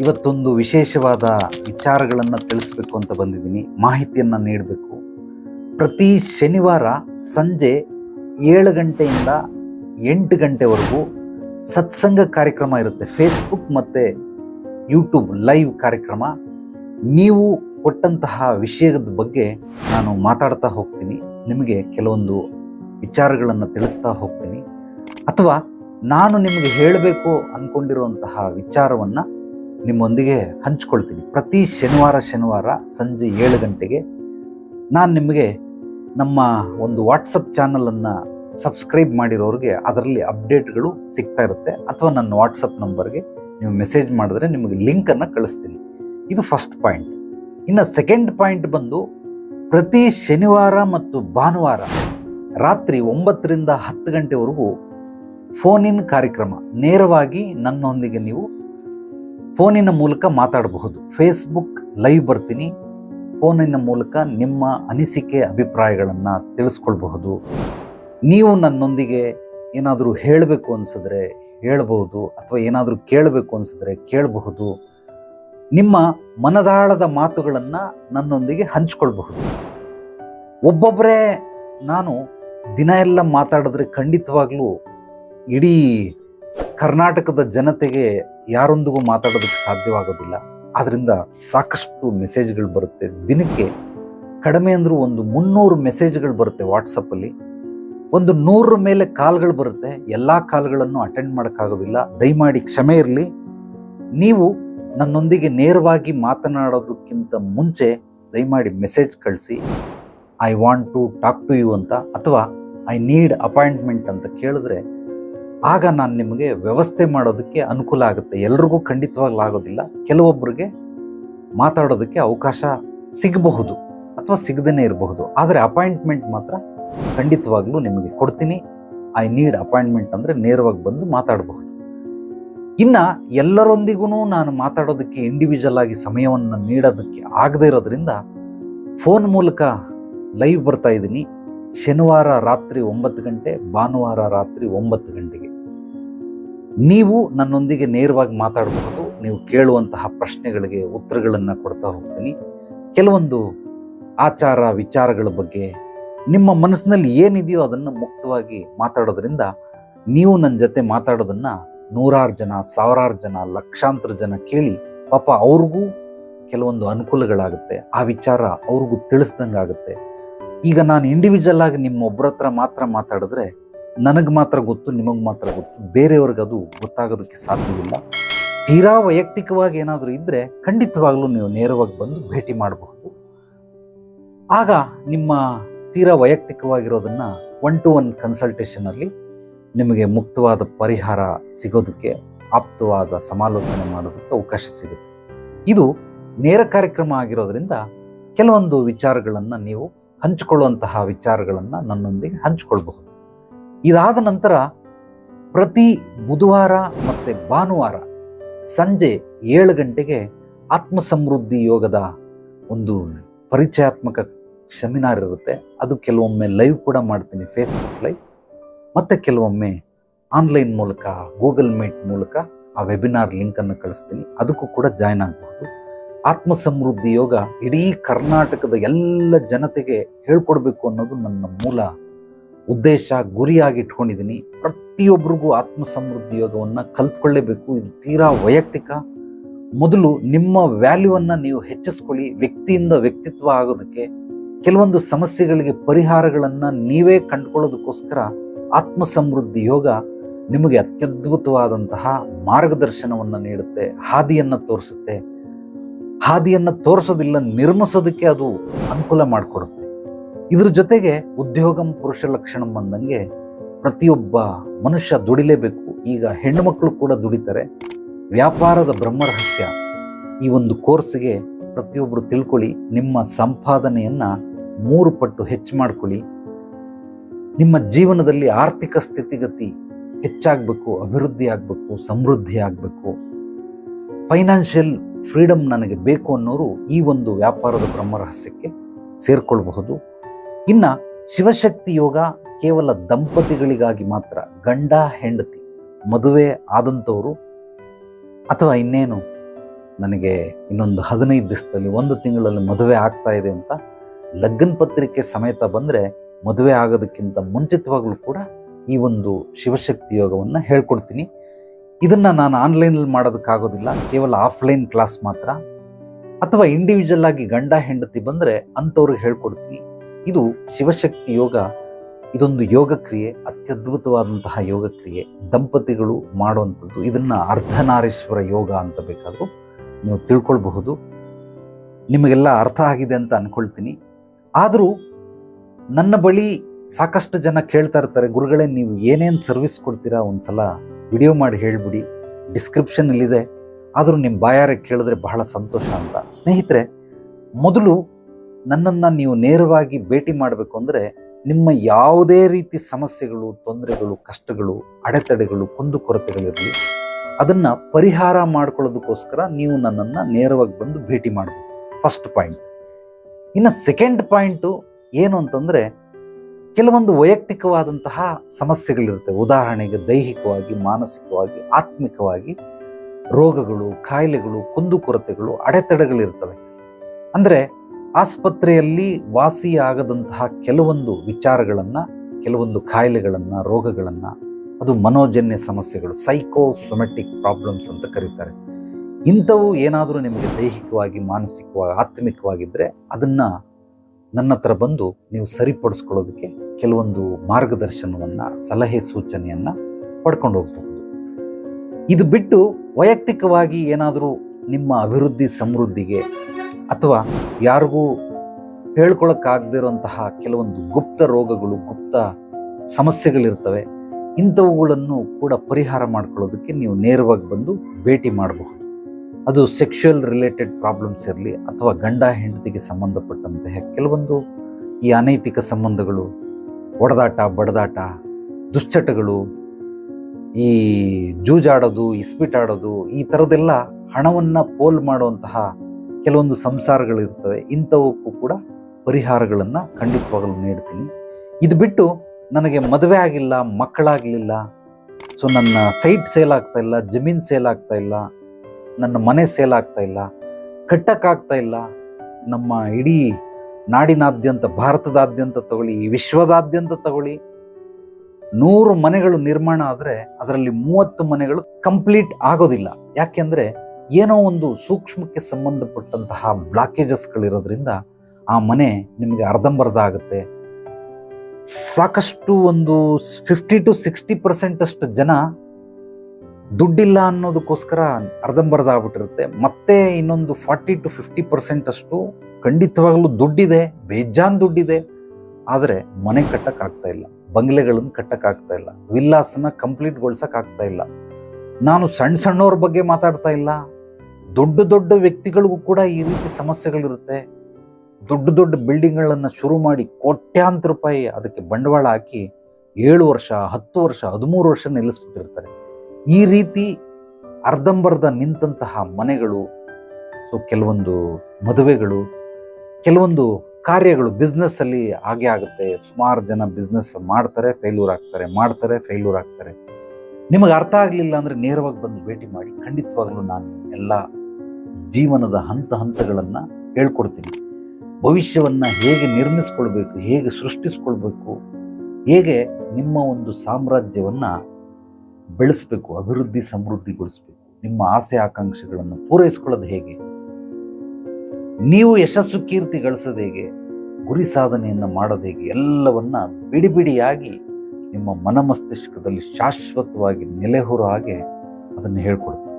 ಇವತ್ತೊಂದು ವಿಶೇಷವಾದ ವಿಚಾರಗಳನ್ನು ತಿಳಿಸ್ಬೇಕು ಅಂತ ಬಂದಿದ್ದೀನಿ. ಮಾಹಿತಿಯನ್ನು ನೀಡಬೇಕು. ಪ್ರತಿ ಶನಿವಾರ ಸಂಜೆ ಏಳು ಗಂಟೆಯಿಂದ ಎಂಟು ಗಂಟೆವರೆಗೂ ಸತ್ಸಂಗ ಕಾರ್ಯಕ್ರಮ ಇರುತ್ತೆ. ಫೇಸ್ಬುಕ್ ಮತ್ತು ಯೂಟ್ಯೂಬ್ ಲೈವ್ ಕಾರ್ಯಕ್ರಮ. ನೀವು ಕೊಟ್ಟಂತಹ ವಿಷಯದ ಬಗ್ಗೆ ನಾನು ಮಾತಾಡ್ತಾ ಹೋಗ್ತೀನಿ. ನಿಮಗೆ ಕೆಲವೊಂದು ವಿಚಾರಗಳನ್ನು ತಿಳಿಸ್ತಾ ಹೋಗ್ತೀನಿ. ಅಥವಾ ನಾನು ನಿಮಗೆ ಹೇಳಬೇಕು ಅಂದ್ಕೊಂಡಿರುವಂತಹ ವಿಚಾರವನ್ನು ನಿಮ್ಮೊಂದಿಗೆ ಹಂಚ್ಕೊಳ್ತೀನಿ. ಪ್ರತಿ ಶನಿವಾರ ಶನಿವಾರ ಸಂಜೆ ಏಳು ಗಂಟೆಗೆ ನಾನು ನಿಮಗೆ ನಮ್ಮ ಒಂದು ವಾಟ್ಸಪ್ ಚಾನಲನ್ನು ಸಬ್ಸ್ಕ್ರೈಬ್ ಮಾಡಿರೋರಿಗೆ ಅದರಲ್ಲಿ ಅಪ್ಡೇಟ್ಗಳು ಸಿಗ್ತಾ ಇರುತ್ತೆ. ಅಥವಾ ನನ್ನ ವಾಟ್ಸಪ್ ನಂಬರ್ಗೆ ನೀವು ಮೆಸೇಜ್ ಮಾಡಿದ್ರೆ ನಿಮಗೆ ಲಿಂಕನ್ನು ಕಳಿಸ್ತೀನಿ. ಇದು ಫಸ್ಟ್ ಪಾಯಿಂಟ್ ಇನ್ನು ಸೆಕೆಂಡ್ ಪಾಯಿಂಟ್ ಬಂದು ಪ್ರತಿ ಶನಿವಾರ ಮತ್ತು ಭಾನುವಾರ ರಾತ್ರಿ ಒಂಬತ್ತರಿಂದ ಹತ್ತು ಗಂಟೆವರೆಗೂ ಇನ್ ಕಾರ್ಯಕ್ರಮ. ನೇರವಾಗಿ ನನ್ನೊಂದಿಗೆ ನೀವು ಫೋನಿನ ಮೂಲಕ ಮಾತಾಡಬಹುದು. ಫೇಸ್ಬುಕ್ ಲೈವ್ ಬರ್ತೀನಿ. ಫೋನಿನ ಮೂಲಕ ನಿಮ್ಮ ಅನಿಸಿಕೆ, ಅಭಿಪ್ರಾಯಗಳನ್ನು ತಿಳಿಸ್ಕೊಳ್ಬಹುದು. ನೀವು ನನ್ನೊಂದಿಗೆ ಏನಾದರೂ ಹೇಳಬೇಕು ಅನಿಸಿದ್ರೆ ಹೇಳಬಹುದು ಅಥವಾ ಏನಾದರೂ ಕೇಳಬೇಕು ಅನಿಸಿದ್ರೆ ಕೇಳಬಹುದು. ನಿಮ್ಮ ಮನದಾಳದ ಮಾತುಗಳನ್ನು ನನ್ನೊಂದಿಗೆ ಹಂಚ್ಕೊಳ್ಬಹುದು. ಒಬ್ಬೊಬ್ಬರೇ ನಾನು ದಿನ ಎಲ್ಲ ಮಾತಾಡಿದ್ರೆ ಖಂಡಿತವಾಗ್ಲೂ ಇಡೀ ಕರ್ನಾಟಕದ ಜನತೆಗೆ ಯಾರೊಂದಿಗೂ ಮಾತಾಡೋದಕ್ಕೆ ಸಾಧ್ಯವಾಗೋದಿಲ್ಲ. ಆದ್ದರಿಂದ ಸಾಕಷ್ಟು ಮೆಸೇಜ್ಗಳು ಬರುತ್ತೆ. ದಿನಕ್ಕೆ ಕಡಿಮೆ ಅಂದರೂ ಒಂದು ಮುನ್ನೂರು ಮೆಸೇಜ್ಗಳು ಬರುತ್ತೆ ವಾಟ್ಸಪ್ಪಲ್ಲಿ ಒಂದು ನೂರರ ಮೇಲೆ ಕಾಲ್ಗಳು ಬರುತ್ತೆ. ಎಲ್ಲ ಕಾಲ್ಗಳನ್ನು ಅಟೆಂಡ್ ಮಾಡೋಕ್ಕಾಗೋದಿಲ್ಲ. ದಯಮಾಡಿ ಕ್ಷಮೆ ಇರಲಿ. ನೀವು ನನ್ನೊಂದಿಗೆ ನೇರವಾಗಿ ಮಾತನಾಡೋದಕ್ಕಿಂತ ಮುಂಚೆ ದಯಮಾಡಿ ಮೆಸೇಜ್ ಕಳಿಸಿ. I want to talk to you ಅಂತ. ಅಥವಾ ಐ ನೀಡ್ ಅಪಾಯಿಂಟ್ಮೆಂಟ್ ಅಂತ ಕೇಳಿದ್ರೆ ಆಗ ನಾನು ನಿಮಗೆ ವ್ಯವಸ್ಥೆ ಮಾಡೋದಕ್ಕೆ ಅನುಕೂಲ ಆಗುತ್ತೆ. ಎಲ್ರಿಗೂ ಖಂಡಿತವಾಗ್ಲೂ ಆಗೋದಿಲ್ಲ ಕೆಲವೊಬ್ಬರಿಗೆ ಮಾತಾಡೋದಕ್ಕೆ ಅವಕಾಶ ಸಿಗಬಹುದು ಅಥವಾ ಸಿಗದೇ ಇರಬಹುದು. ಆದರೆ ಅಪಾಯಿಂಟ್ಮೆಂಟ್ ಮಾತ್ರ ಖಂಡಿತವಾಗ್ಲೂ ನಿಮಗೆ ಕೊಡ್ತೀನಿ. ಐ ನೀಡ್ ಅಪಾಯಿಂಟ್ಮೆಂಟ್ ಅಂದರೆ ನೇರವಾಗಿ ಬಂದು ಮಾತಾಡಬಹುದು. ಇನ್ನು ಎಲ್ಲರೊಂದಿಗೂ ನಾನು ಮಾತಾಡೋದಕ್ಕೆ ಇಂಡಿವಿಜುವಲ್ ಆಗಿ ಸಮಯವನ್ನು ನೀಡೋದಕ್ಕೆ ಆಗದೇ ಇರೋದ್ರಿಂದ, ಫೋನ್ ಮೂಲಕ ಲೈವ್ ಬರ್ತಾ ಇದ್ದೀನಿ. ಶನಿವಾರ ರಾತ್ರಿ ಒಂಬತ್ತು ಗಂಟೆ, ಭಾನುವಾರ ರಾತ್ರಿ ಒಂಬತ್ತು ಗಂಟೆಗೆ. ನೀವು ನನ್ನೊಂದಿಗೆ ನೇರವಾಗಿ ಮಾತಾಡಬಹುದು, ನೀವು ಕೇಳುವಂತಹ ಪ್ರಶ್ನೆಗಳಿಗೆ ಉತ್ತರಗಳನ್ನು ಕೊಡ್ತಾ ಹೋಗ್ತೀನಿ. ಕೆಲವೊಂದು ಆಚಾರ ವಿಚಾರಗಳ ಬಗ್ಗೆ ನಿಮ್ಮ ಮನಸ್ಸಿನಲ್ಲಿ ಏನಿದೆಯೋ ಅದನ್ನು ಮುಕ್ತವಾಗಿ ಮಾತಾಡೋದ್ರಿಂದ ನೀವು ನನ್ನ ಜೊತೆ ಮಾತಾಡೋದನ್ನು ನೂರಾರು ಜನ, ಸಾವಿರಾರು ಜನ, ಲಕ್ಷಾಂತರ ಜನ ಕೇಳಿ ಪಾಪ ಅವ್ರಿಗೂ ಕೆಲವೊಂದು ಅನುಕೂಲಗಳಾಗುತ್ತೆ. ಆ ವಿಚಾರ ಅವ್ರಿಗೂ ತಿಳಿಸ್ದಂಗೆ ಆಗುತ್ತೆ ಈಗ ನಾನು ಇಂಡಿವಿಜುವಲ್ ಆಗಿ ನಿಮ್ಮೊಬ್ಬರ ಹತ್ರ ಮಾತ್ರ ಮಾತಾಡಿದ್ರೆ ನನಗೆ ಮಾತ್ರ ಗೊತ್ತು, ನಿಮಗೆ ಮಾತ್ರ ಗೊತ್ತು. ಬೇರೆಯವ್ರಿಗೆ ಅದು ಗೊತ್ತಾಗೋದಕ್ಕೆ ಸಾಧ್ಯವಿಲ್ಲ. ತೀರಾ ವೈಯಕ್ತಿಕವಾಗಿ ಏನಾದರೂ ಇದ್ದರೆ ಖಂಡಿತವಾಗ್ಲೂ ನೀವು ನೇರವಾಗಿ ಬಂದು ಭೇಟಿ ಮಾಡಬಹುದು. ಆಗ ನಿಮ್ಮ ತೀರಾ ವೈಯಕ್ತಿಕವಾಗಿರೋದನ್ನು ಒನ್ ಟು ಒನ್ ಕನ್ಸಲ್ಟೇಷನಲ್ಲಿ ನಿಮಗೆ ಮುಕ್ತವಾದ ಪರಿಹಾರ ಸಿಗೋದಕ್ಕೆ, ಆಪ್ತವಾದ ಸಮಾಲೋಚನೆ ಮಾಡೋದಕ್ಕೆ ಅವಕಾಶ ಸಿಗುತ್ತೆ. ಇದು ನೇರ ಕಾರ್ಯಕ್ರಮ ಆಗಿರೋದ್ರಿಂದ ಕೆಲವೊಂದು ವಿಚಾರಗಳನ್ನು ನೀವು ಹಂಚಿಕೊಳ್ಳುವಂತಹ ವಿಚಾರಗಳನ್ನು ನನ್ನೊಂದಿಗೆ ಹಂಚಿಕೊಳ್ಬಹುದು. ಇದಾದ ನಂತರ ಪ್ರತಿ ಬುಧವಾರ ಮತ್ತು ಭಾನುವಾರ ಸಂಜೆ ಏಳು ಗಂಟೆಗೆ ಆತ್ಮ ಸಮೃದ್ಧಿ ಯೋಗದ ಒಂದು ಪರಿಚಯಾತ್ಮಕ ಸೆಮಿನಾರ್ ಇರುತ್ತೆ. ಅದು ಕೆಲವೊಮ್ಮೆ ಲೈವ್ ಕೂಡ ಮಾಡ್ತೀನಿ ಫೇಸ್ಬುಕ್ ಲೈವ್. ಮತ್ತು ಕೆಲವೊಮ್ಮೆ ಆನ್ಲೈನ್ ಮೂಲಕ ಗೂಗಲ್ ಮೀಟ್ ಮೂಲಕ ಆ ವೆಬಿನಾರ್ ಲಿಂಕನ್ನು ಕಳಿಸ್ತೀನಿ. ಅದಕ್ಕೂ ಕೂಡ ಜಾಯ್ನ್ ಆಗಬಹುದು. ಆತ್ಮ ಸಮೃದ್ಧಿ ಯೋಗ ಇಡೀ ಕರ್ನಾಟಕದ ಎಲ್ಲ ಜನತೆಗೆ ಹೇಳ್ಕೊಡ್ಬೇಕು ಅನ್ನೋದು ನನ್ನ ಮೂಲ ಉದ್ದೇಶ, ಗುರಿಯಾಗಿ ಇಟ್ಕೊಂಡಿದ್ದೀನಿ. ಪ್ರತಿಯೊಬ್ಬರಿಗೂ ಆತ್ಮ ಸಮೃದ್ಧಿ ಯೋಗವನ್ನು ಕಲ್ತ್ಕೊಳ್ಳೇಬೇಕು. ಇದು ತೀರಾ ವೈಯಕ್ತಿಕ. ಮೊದಲು ನಿಮ್ಮ ವ್ಯಾಲ್ಯೂವನ್ನು ನೀವು ಹೆಚ್ಚಿಸ್ಕೊಳ್ಳಿ. ವ್ಯಕ್ತಿಯಿಂದ ವ್ಯಕ್ತಿತ್ವ ಆಗೋದಕ್ಕೆ ಕೆಲವೊಂದು ಸಮಸ್ಯೆಗಳಿಗೆ ಪರಿಹಾರಗಳನ್ನು ನೀವೇ ಕಂಡುಕೊಳ್ಳೋದಕ್ಕೋಸ್ಕರ ಆತ್ಮ ಸಮೃದ್ಧಿ ಯೋಗ ನಿಮಗೆ ಅತ್ಯದ್ಭುತವಾದಂತಹ ಮಾರ್ಗದರ್ಶನವನ್ನು ನೀಡುತ್ತೆ, ಹಾದಿಯನ್ನು ತೋರಿಸುತ್ತೆ. ಹಾದಿಯನ್ನು ತೋರಿಸೋದಿಲ್ಲ, ನಿರ್ಮಿಸೋದಕ್ಕೆ ಅದು ಅನುಕೂಲ ಮಾಡಿಕೊಡುತ್ತೆ. ಇದ್ರ ಜೊತೆಗೆ ಉದ್ಯೋಗಂ ಪುರುಷ ಲಕ್ಷಣ ಬಂದಂಗೆ ಪ್ರತಿಯೊಬ್ಬ ಮನುಷ್ಯ ದುಡಿಲೇಬೇಕು. ಈಗ ಹೆಣ್ಣುಮಕ್ಕಳು ಕೂಡ ದುಡಿತಾರೆ. ವ್ಯಾಪಾರದ ಬ್ರಹ್ಮರಹಸ್ಯ ಈ ಒಂದು ಕೋರ್ಸ್ಗೆ ಪ್ರತಿಯೊಬ್ಬರು ತಿಳ್ಕೊಳ್ಳಿ. ನಿಮ್ಮ ಸಂಪಾದನೆಯನ್ನು ಮೂರು ಪಟ್ಟು ಹೆಚ್ಚು ಮಾಡ್ಕೊಳ್ಳಿ. ನಿಮ್ಮ ಜೀವನದಲ್ಲಿ ಆರ್ಥಿಕ ಸ್ಥಿತಿಗತಿ ಹೆಚ್ಚಾಗಬೇಕು, ಅಭಿವೃದ್ಧಿ ಆಗಬೇಕು, ಸಮೃದ್ಧಿ ಆಗಬೇಕು. ಫೈನಾನ್ಷಿಯಲ್ ಫ್ರೀಡಮ್ ನನಗೆ ಬೇಕು ಅನ್ನೋರು ಈ ಒಂದು ವ್ಯಾಪಾರದ ಬ್ರಹ್ಮರಹಸ್ಯಕ್ಕೆ ಸೇರ್ಕೊಳ್ಬಹುದು. ಇನ್ನು ಶಿವಶಕ್ತಿ ಯೋಗ ಕೇವಲ ದಂಪತಿಗಳಿಗಾಗಿ ಮಾತ್ರ, ಗಂಡ, ಹೆಂಡತಿ, ಮದುವೆ ಆದಂಥವರು ಅಥವಾ ಇನ್ನೇನು? ನನಗೆ ಇನ್ನೊಂದು ಹದಿನೈದು ದಿವಸದಲ್ಲಿ, ಒಂದು ತಿಂಗಳಲ್ಲಿ ಮದುವೆ ಆಗ್ತಾ ಇದೆ ಅಂತ ಲಗ್ನ ಪತ್ರಿಕೆ ಸಮೇತ ಬಂದರೆ ಮದುವೆ ಆಗೋದಕ್ಕಿಂತ ಮುಂಚಿತವಾಗಲೂ ಕೂಡ ಈ ಒಂದು ಶಿವಶಕ್ತಿ ಯೋಗವನ್ನು ಹೇಳ್ಕೊಡ್ತೀನಿ. ಇದನ್ನು ನಾನು ಆನ್ಲೈನಲ್ಲಿ ಮಾಡೋದಕ್ಕಾಗೋದಿಲ್ಲ. ಕೇವಲ ಆಫ್ಲೈನ್ ಕ್ಲಾಸ್ ಮಾತ್ರ. ಅಥವಾ ಇಂಡಿವಿಜುವಲ್ ಆಗಿ ಗಂಡ, ಹೆಂಡತಿ ಬಂದರೆ ಅಂಥವ್ರಿಗೆ ಹೇಳ್ಕೊಡ್ತೀನಿ. ಇದು ಶಿವಶಕ್ತಿ ಯೋಗ. ಇದೊಂದು ಯೋಗ ಕ್ರಿಯೆ, ಅತ್ಯದ್ಭುತವಾದಂತಹ ಯೋಗ ಕ್ರಿಯೆ. ದಂಪತಿಗಳು ಮಾಡುವಂಥದ್ದು, ಇದನ್ನು ಅರ್ಧನಾರೇಶ್ವರ ಯೋಗ ಅಂತ ಬೇಕಾದರೂ ನೀವು ತಿಳ್ಕೊಳ್ಬಹುದು. ನಿಮಗೆಲ್ಲ ಅರ್ಥ ಆಗಿದೆ ಅಂತ ಅಂದ್ಕೊಳ್ತೀನಿ ಆದರೂ ನನ್ನ ಬಳಿ ಸಾಕಷ್ಟು ಜನ ಕೇಳ್ತಾ ಇರ್ತಾರೆ, ಗುರುಗಳೇ, ನೀವು ಏನೇನು ಸರ್ವಿಸ್ ಕೊಡ್ತೀರಾ? ಒಂದ್ಸಲ ವಿಡಿಯೋ ಮಾಡಿ ಹೇಳಿಬಿಡಿ ಡಿಸ್ಕ್ರಿಪ್ಷನ್ನಲ್ಲಿದೆ ಆದರೂ ನಿಮ್ಮ ಬಾಯಾರ ಕೇಳಿದ್ರೆ ಬಹಳ ಸಂತೋಷ ಅಂತ. ಸ್ನೇಹಿತರೆ, ಮೊದಲು ನನ್ನನ್ನು ನೀವು ನೇರವಾಗಿ ಭೇಟಿ ಮಾಡಬೇಕು ಅಂದರೆ ನಿಮ್ಮ ಯಾವುದೇ ರೀತಿ ಸಮಸ್ಯೆಗಳು, ತೊಂದರೆಗಳು, ಕಷ್ಟಗಳು, ಅಡೆತಡೆಗಳು ಕುಂದುಕೊರತೆಗಳಿರಲಿ ಅದನ್ನು ಪರಿಹಾರ ಮಾಡ್ಕೊಳ್ಳೋದಕ್ಕೋಸ್ಕರ ನೀವು ನನ್ನನ್ನು ನೇರವಾಗಿ ಬಂದು ಭೇಟಿ ಮಾಡಬೇಕು. ಫಸ್ಟ್ ಪಾಯಿಂಟ್ ಇನ್ನು ಸೆಕೆಂಡ್ ಪಾಯಿಂಟು ಏನು ಅಂತಂದರೆ ಕೆಲವೊಂದು ವೈಯಕ್ತಿಕವಾದಂತಹ ಸಮಸ್ಯೆಗಳಿರುತ್ತೆ ಉದಾಹರಣೆಗೆ ದೈಹಿಕವಾಗಿ, ಮಾನಸಿಕವಾಗಿ, ಆತ್ಮಿಕವಾಗಿ ರೋಗಗಳು, ಕಾಯಿಲೆಗಳು ಕುಂದುಕೊರತೆಗಳು ಅಡೆತಡೆಗಳಿರ್ತವೆ. ಅಂದರೆ ಆಸ್ಪತ್ರೆಯಲ್ಲಿ ವಾಸಿಯಾಗದಂತಹ ಕೆಲವೊಂದು ವಿಚಾರಗಳನ್ನು, ಕೆಲವೊಂದು ಕಾಯಿಲೆಗಳನ್ನು, ರೋಗಗಳನ್ನು, ಅದು ಮನೋಜನ್ಯ ಸಮಸ್ಯೆಗಳು ಸೈಕೋಸೊಮೆಟಿಕ್ ಪ್ರಾಬ್ಲಮ್ಸ್ ಅಂತ ಕರೀತಾರೆ. ಇಂಥವು ಏನಾದರೂ ನಿಮಗೆ ದೈಹಿಕವಾಗಿ, ಮಾನಸಿಕವಾಗಿ ಆತ್ಮಿಕವಾಗಿದ್ದರೆ ಅದನ್ನು ನನ್ನ ಹತ್ರ ಬಂದು ನೀವು ಸರಿಪಡಿಸ್ಕೊಳ್ಳೋದಕ್ಕೆ ಕೆಲವೊಂದು ಮಾರ್ಗದರ್ಶನವನ್ನು, ಸಲಹೆ ಸೂಚನೆಯನ್ನು ಪಡ್ಕೊಂಡು ಹೋಗಬಹುದು. ಇದು ಬಿಟ್ಟು ವೈಯಕ್ತಿಕವಾಗಿ ಏನಾದರೂ ನಿಮ್ಮ ಅಭಿವೃದ್ಧಿ ಸಮೃದ್ಧಿಗೆ ಅಥವಾ ಯಾರಿಗೂ ಹೇಳ್ಕೊಳಕ್ಕಾಗದಿರುವಂತಹ ಕೆಲವೊಂದು ಗುಪ್ತ ರೋಗಗಳು, ಗುಪ್ತ ಸಮಸ್ಯೆಗಳಿರ್ತವೆ, ಇಂಥವುಗಳನ್ನು ಕೂಡ ಪರಿಹಾರ ಮಾಡ್ಕೊಳ್ಳೋದಕ್ಕೆ ನೀವು ನೇರವಾಗಿ ಬಂದು ಭೇಟಿ ಮಾಡಬಹುದು. ಅದು ಸೆಕ್ಷುಯಲ್ ರಿಲೇಟೆಡ್ ಪ್ರಾಬ್ಲಮ್ಸ್ ಇರಲಿ ಅಥವಾ ಗಂಡ ಹೆಂಡತಿಗೆ ಸಂಬಂಧಪಟ್ಟಂತಹ ಕೆಲವೊಂದು ಈ ಅನೈತಿಕ ಸಂಬಂಧಗಳು, ಒಡೆದಾಟ, ಬಡದಾಟ, ದುಶ್ಚಟಗಳು, ಈ ಜೂಜಾಡೋದು, ಇಸ್ಪಿಟಾಡೋದು, ಈ ಥರದ್ದೆಲ್ಲ ಹಣವನ್ನು ಪೋಲ್ ಮಾಡುವಂತಹ ಕೆಲವೊಂದು ಸಂಸಾರಗಳಿರ್ತವೆ ಇಂಥವಕ್ಕೂ ಕೂಡ ಪರಿಹಾರಗಳನ್ನು ಖಂಡಿತವಾಗಲೂ ನೀಡ್ತೀನಿ. ಇದು ಬಿಟ್ಟು ನನಗೆ ಮದುವೆ ಆಗಿಲ್ಲ, ಮಕ್ಕಳಾಗಲಿಲ್ಲ, ಸೊ ನನ್ನ ಸೈಟ್ ಸೇಲ್ ಆಗ್ತಾ ಇಲ್ಲ, ಜಮೀನು ಸೇಲ್ ಆಗ್ತಾ ಇಲ್ಲ ನನ್ನ ಮನೆ ಸೇಲ್ ಆಗ್ತಾ ಇಲ್ಲ ಕಟ್ಟಕ್ಕಾಗ್ತಾ ಇಲ್ಲ, ನಮ್ಮ ಇಡೀ ನಾಡಿನಾದ್ಯಂತ, ಭಾರತದಾದ್ಯಂತ ತಗೊಳ್ಳಿ ವಿಶ್ವದಾದ್ಯಂತ ತಗೊಳ್ಳಿ. ನೂರು ಮನೆಗಳು ನಿರ್ಮಾಣ ಆದರೆ ಅದರಲ್ಲಿ ಮೂವತ್ತು ಮನೆಗಳು ಕಂಪ್ಲೀಟ್ ಆಗೋದಿಲ್ಲ. ಯಾಕೆಂದರೆ ಏನೋ ಒಂದು ಸೂಕ್ಷ್ಮಕ್ಕೆ ಸಂಬಂಧಪಟ್ಟಂತಹ ಬ್ಲಾಕೇಜಸ್ಗಳಿರೋದ್ರಿಂದ ಆ ಮನೆ ನಿಮಗೆ ಅರ್ಧಂಬರ್ಧ ಆಗುತ್ತೆ. ಸಾಕಷ್ಟು ಒಂದು ಫಿಫ್ಟಿ ಟು ಸಿಕ್ಸ್ಟಿ ಪರ್ಸೆಂಟಷ್ಟು ಜನ ದುಡ್ಡಿಲ್ಲ ಅನ್ನೋದಕ್ಕೋಸ್ಕರ ಅರ್ಧಂಬರ್ಧ ಆಗ್ಬಿಟ್ಟಿರುತ್ತೆ ಮತ್ತೆ ಇನ್ನೊಂದು ಫಾರ್ಟಿ ಟು ಫಿಫ್ಟಿ ಪರ್ಸೆಂಟ್ ಅಷ್ಟು ಖಂಡಿತವಾಗಲೂ ದುಡ್ಡಿದೆ, ಬೇಜಾನ್ ದುಡ್ಡಿದೆ. ಆದರೆ ಮನೆ ಕಟ್ಟಕ್ಕಾಗ್ತಾ ಇಲ್ಲ, ಬಂಗ್ಲೆಗಳನ್ನು ಕಟ್ಟಕ್ಕಾಗ್ತಾ ಇಲ್ಲ, ವಿಲ್ಲಾಸನ್ನ ಕಂಪ್ಲೀಟ್ಗೊಳ್ಸಕ್ ಆಗ್ತಾ ಇಲ್ಲ. ನಾನು ಸಣ್ಣ ಸಣ್ಣವ್ರ ಬಗ್ಗೆ ಮಾತಾಡ್ತಾ ಇಲ್ಲ. ದೊಡ್ಡ ದೊಡ್ಡ ವ್ಯಕ್ತಿಗಳಿಗೂ ಕೂಡ ಈ ರೀತಿ ಸಮಸ್ಯೆಗಳಿರುತ್ತೆ. ದೊಡ್ಡ ದೊಡ್ಡ ಬಿಲ್ಡಿಂಗ್ಗಳನ್ನು ಶುರು ಮಾಡಿ ಕೋಟ್ಯಾಂತರ ರೂಪಾಯಿ ಅದಕ್ಕೆ ಬಂಡವಾಳ ಹಾಕಿ ಏಳು ವರ್ಷ, ಹತ್ತು ವರ್ಷ, ಹದಿಮೂರು ವರ್ಷ ನಿಲ್ಲಿಸ್ಬಿಟ್ಟಿರ್ತಾರೆ. ಈ ರೀತಿ ಅರ್ಧಂಬರ್ಧ ನಿಂತಹ ಮನೆಗಳು ಸೊ ಕೆಲವೊಂದು ಮದುವೆಗಳು, ಕೆಲವೊಂದು ಕಾರ್ಯಗಳು ಬಿಸ್ನೆಸ್ಸಲ್ಲಿ ಹಾಗೆ ಆಗುತ್ತೆ. ಸುಮಾರು ಜನ ಬಿಸ್ನೆಸ್ ಮಾಡ್ತಾರೆ ಫೇಲ್ಯೂರ್ ಆಗ್ತಾರೆ, ಮಾಡ್ತಾರೆ ಫೇಲ್ಯೂರ್ ಆಗ್ತಾರೆ. ನಿಮಗೆ ಅರ್ಥ ಆಗಲಿಲ್ಲ ಅಂದರೆ ನೇರವಾಗಿ ಬಂದು ಭೇಟಿ ಮಾಡಿ, ಖಂಡಿತವಾಗ್ಲೂ ನಾನು ಎಲ್ಲ ಜೀವನದ ಹಂತ ಹಂತಗಳನ್ನು ಹೇಳ್ಕೊಡ್ತೀನಿ. ಭವಿಷ್ಯವನ್ನು ಹೇಗೆ ನಿರ್ಮಿಸ್ಕೊಳ್ಬೇಕು, ಹೇಗೆ ಸೃಷ್ಟಿಸ್ಕೊಳ್ಬೇಕು, ಹೇಗೆ ನಿಮ್ಮ ಒಂದು ಸಾಮ್ರಾಜ್ಯವನ್ನು ಬೆಳೆಸಬೇಕು, ಅಭಿವೃದ್ಧಿ ಸಮೃದ್ಧಿಗೊಳಿಸಬೇಕು, ನಿಮ್ಮ ಆಸೆ ಆಕಾಂಕ್ಷೆಗಳನ್ನು ಪೂರೈಸ್ಕೊಳ್ಳೋದು ಹೇಗೆ? ನೀವು ಯಶಸ್ಸು ಕೀರ್ತಿ ಗಳಿಸೋದು ಹೇಗೆ? ಗುರಿ ಸಾಧನೆಯನ್ನು ಮಾಡೋದು ಹೇಗೆ? ಎಲ್ಲವನ್ನ ಬಿಡಿ ಬಿಡಿಯಾಗಿ ನಿಮ್ಮ ಮನಮಸ್ತಿಷ್ಕದಲ್ಲಿ ಶಾಶ್ವತವಾಗಿ ನೆಲೆಹೊರೋ ಹಾಗೆ ಅದನ್ನು ಹೇಳ್ಕೊಡ್ತೀನಿ.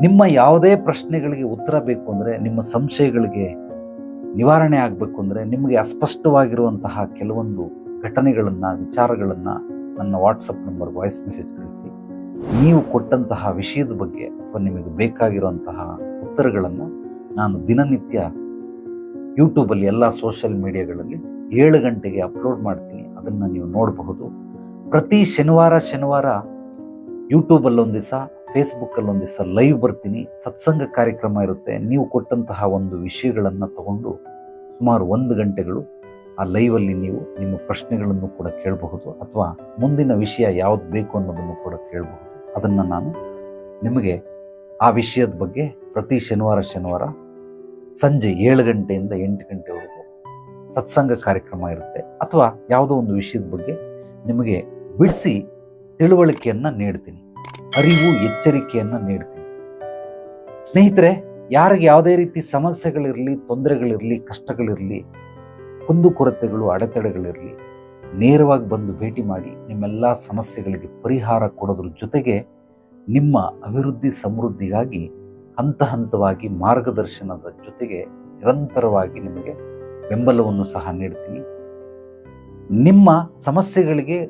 ನಿಮ್ಮ ಯಾವುದೇ ಪ್ರಶ್ನೆಗಳಿಗೆ ಉತ್ತರ ಬೇಕು ಅಂದರೆ, ನಿಮ್ಮ ಸಂಶಯಗಳಿಗೆ ನಿವಾರಣೆ ಆಗಬೇಕು ಅಂದರೆ, ನಿಮಗೆ ಅಸ್ಪಷ್ಟವಾಗಿರುವಂತಹ ಕೆಲವೊಂದು ಘಟನೆಗಳನ್ನು, ವಿಚಾರಗಳನ್ನು ನನ್ನ ವಾಟ್ಸಪ್ ನಂಬರ್ ವಾಯ್ಸ್ ಮೆಸೇಜ್ ಕಳಿಸಿ. ನೀವು ಕೊಟ್ಟಂತಹ ವಿಷಯದ ಬಗ್ಗೆ ಅಥವಾ ನಿಮಗೆ ಬೇಕಾಗಿರುವಂತಹ ಉತ್ತರಗಳನ್ನು ನಾನು ದಿನನಿತ್ಯ ಯೂಟ್ಯೂಬಲ್ಲಿ ಎಲ್ಲ ಸೋಷಿಯಲ್ ಮೀಡಿಯಾಗಳಲ್ಲಿ ಏಳು ಗಂಟೆಗೆ ಅಪ್ಲೋಡ್ ಮಾಡ್ತೀನಿ. ಅದನ್ನು ನೀವು ನೋಡಬಹುದು. ಪ್ರತಿ ಶನಿವಾರ ಶನಿವಾರ ಯೂಟ್ಯೂಬಲ್ಲಿ ಒಂದು ದಿವಸ ಫೇಸ್ಬುಕ್ಕಲ್ಲಿ ಒಂದು ದಿವಸ ಲೈವ್ ಬರ್ತೀನಿ. ಸತ್ಸಂಗ ಕಾರ್ಯಕ್ರಮ ಇರುತ್ತೆ. ನೀವು ಕೊಟ್ಟಂತಹ ಒಂದು ವಿಷಯಗಳನ್ನು ತಗೊಂಡು ಸುಮಾರು ಒಂದು ಗಂಟೆಗಳು ಆ ಲೈವಲ್ಲಿ ನೀವು ನಿಮ್ಮ ಪ್ರಶ್ನೆಗಳನ್ನು ಕೂಡ ಕೇಳಬಹುದು ಅಥವಾ ಮುಂದಿನ ವಿಷಯ ಯಾವ್ದು ಬೇಕು ಅನ್ನೋದನ್ನು ಕೂಡ ಕೇಳಬಹುದು. ಅದನ್ನು ನಾನು ನಿಮಗೆ ಆ ವಿಷಯದ ಬಗ್ಗೆ ಪ್ರತಿ ಶನಿವಾರ ಶನಿವಾರ ಸಂಜೆ ಏಳು ಗಂಟೆಯಿಂದ ಎಂಟು ಗಂಟೆವರೆಗೂ ಸತ್ಸಂಗ ಕಾರ್ಯಕ್ರಮ ಇರುತ್ತೆ. ಅಥವಾ ಯಾವುದೋ ಒಂದು ವಿಷಯದ ಬಗ್ಗೆ ನಿಮಗೆ ಬಿಡಿಸಿ ತಿಳುವಳಿಕೆಯನ್ನು ನೀಡ್ತೀನಿ. ಅರಿವು, ಎಚ್ಚರಿಕೆಯನ್ನು ನೀಡ್ತೀನಿ. ಸ್ನೇಹಿತರೆ, ಯಾರಿಗೆ ಯಾವುದೇ ರೀತಿ ಸಮಸ್ಯೆಗಳಿರಲಿ, ತೊಂದರೆಗಳಿರಲಿ, ಕಷ್ಟಗಳಿರಲಿ ಕುಂದುಕೊರತೆಗಳು ಅಡೆತಡೆಗಳಿರಲಿ, ನೇರವಾಗಿ ಬಂದು ಭೇಟಿ ಮಾಡಿ ನಿಮ್ಮೆಲ್ಲ ಸಮಸ್ಯೆಗಳಿಗೆ ಪರಿಹಾರ ಕೊಡೋದ್ರ ಜೊತೆಗೆ ನಿಮ್ಮ ಅಭಿವೃದ್ಧಿ ಸಮೃದ್ಧಿಗಾಗಿ ಹಂತ ಹಂತವಾಗಿ ಮಾರ್ಗದರ್ಶನದ ಜೊತೆಗೆ ನಿರಂತರವಾಗಿ ನಿಮಗೆ ಬೆಂಬಲವನ್ನು ಸಹ ನೀಡ್ತೀನಿ. ನಿಮ್ಮ ಸಮಸ್ಯೆಗಳಿಗೆ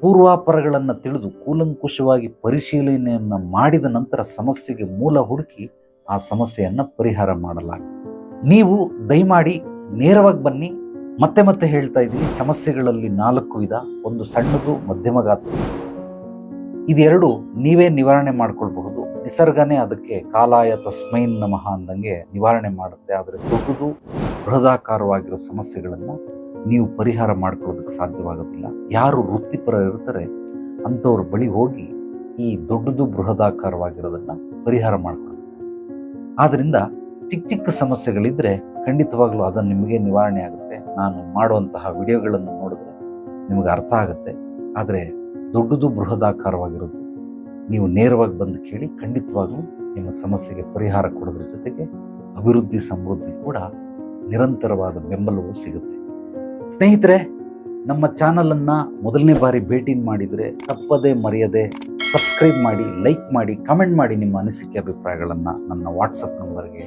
ಪೂರ್ವಾಪರಗಳನ್ನು ತಿಳಿದು ಕೂಲಂಕುಷವಾಗಿ ಪರಿಶೀಲನೆಯನ್ನು ಮಾಡಿದ ನಂತರ ಸಮಸ್ಯೆಗೆ ಮೂಲ ಹುಡುಕಿ ಆ ಸಮಸ್ಯೆಯನ್ನು ಪರಿಹಾರ ಮಾಡಲಾಗ ನೀವು ದಯಮಾಡಿ ನೇರವಾಗಿ ಬನ್ನಿ. ಮತ್ತೆ ಮತ್ತೆ ಹೇಳ್ತಾ ಇದ್ದೀನಿ. ಸಮಸ್ಯೆಗಳಲ್ಲಿ ನಾಲ್ಕು ವಿಧ, ಒಂದು ಸಣ್ಣದು ಮಧ್ಯಮ ಗಾತ್ರ ಇದೆರಡು ನೀವೇ ನಿವಾರಣೆ ಮಾಡ್ಕೊಳ್ಬಹುದು. ನಿಸರ್ಗನೇ ಅದಕ್ಕೆ ಕಾಲಾಯ ತಸ್ಮೈನ್ ನಮಃ ಅಂದಂಗೆ ನಿವಾರಣೆ ಮಾಡುತ್ತೆ. ಆದರೆ ದೊಡ್ಡದು, ಬೃಹದಾಕಾರವಾಗಿರೋ ಸಮಸ್ಯೆಗಳನ್ನು ನೀವು ಪರಿಹಾರ ಮಾಡ್ಕೊಳ್ಳೋದಕ್ಕೆ ಸಾಧ್ಯವಾಗೋದಿಲ್ಲ. ಯಾರು ವೃತ್ತಿಪರ ಇರ್ತಾರೆ, ಅಂಥವ್ರ ಬಳಿ ಹೋಗಿ ಈ ದೊಡ್ಡದು, ಬೃಹದಾಕಾರವಾಗಿರೋದನ್ನು ಪರಿಹಾರ ಮಾಡ್ಕೊಳ್ತಾರೆ. ಆದ್ದರಿಂದ ಚಿಕ್ಕ ಚಿಕ್ಕ ಸಮಸ್ಯೆಗಳಿದ್ದರೆ ಖಂಡಿತವಾಗ್ಲೂ ಅದನ್ನು ನಿಮಗೆ ನಿವಾರಣೆ ಆಗುತ್ತೆ. ನಾನು ಮಾಡುವಂತಹ ವಿಡಿಯೋಗಳನ್ನು ನೋಡಿದ್ರೆ ನಿಮಗೆ ಅರ್ಥ ಆಗುತ್ತೆ. ಆದರೆ ದೊಡ್ಡದು ಬೃಹದಾಕಾರವಾಗಿರೋದು. ನೀವು ನೇರವಾಗಿ ಬಂದು ಕೇಳಿ ಖಂಡಿತವಾಗ್ಲೂ ನಿಮ್ಮ ಸಮಸ್ಯೆಗೆ ಪರಿಹಾರ ಕೊಡೋದ್ರ ಜೊತೆಗೆ ಅಭಿವೃದ್ಧಿ ಸಮೃದ್ಧಿ ಕೂಡ ನಿರಂತರವಾದ ಬೆಂಬಲವೂ ಸಿಗುತ್ತೆ. ಸ್ನೇಹಿತರೆ, ನಮ್ಮ ಚಾನಲನ್ನು ಮೊದಲನೇ ಬಾರಿ ಭೇಟಿ ಮಾಡಿದರೆ ತಪ್ಪದೇ ಮರೆಯದೆ ಸಬ್ಸ್ಕ್ರೈಬ್ ಮಾಡಿ, ಲೈಕ್ ಮಾಡಿ, ಕಮೆಂಟ್ ಮಾಡಿ ನಿಮ್ಮ ಅನಿಸಿಕೆ, ಅಭಿಪ್ರಾಯಗಳನ್ನು ನನ್ನ ವಾಟ್ಸಪ್ ನಂಬರ್ಗೆ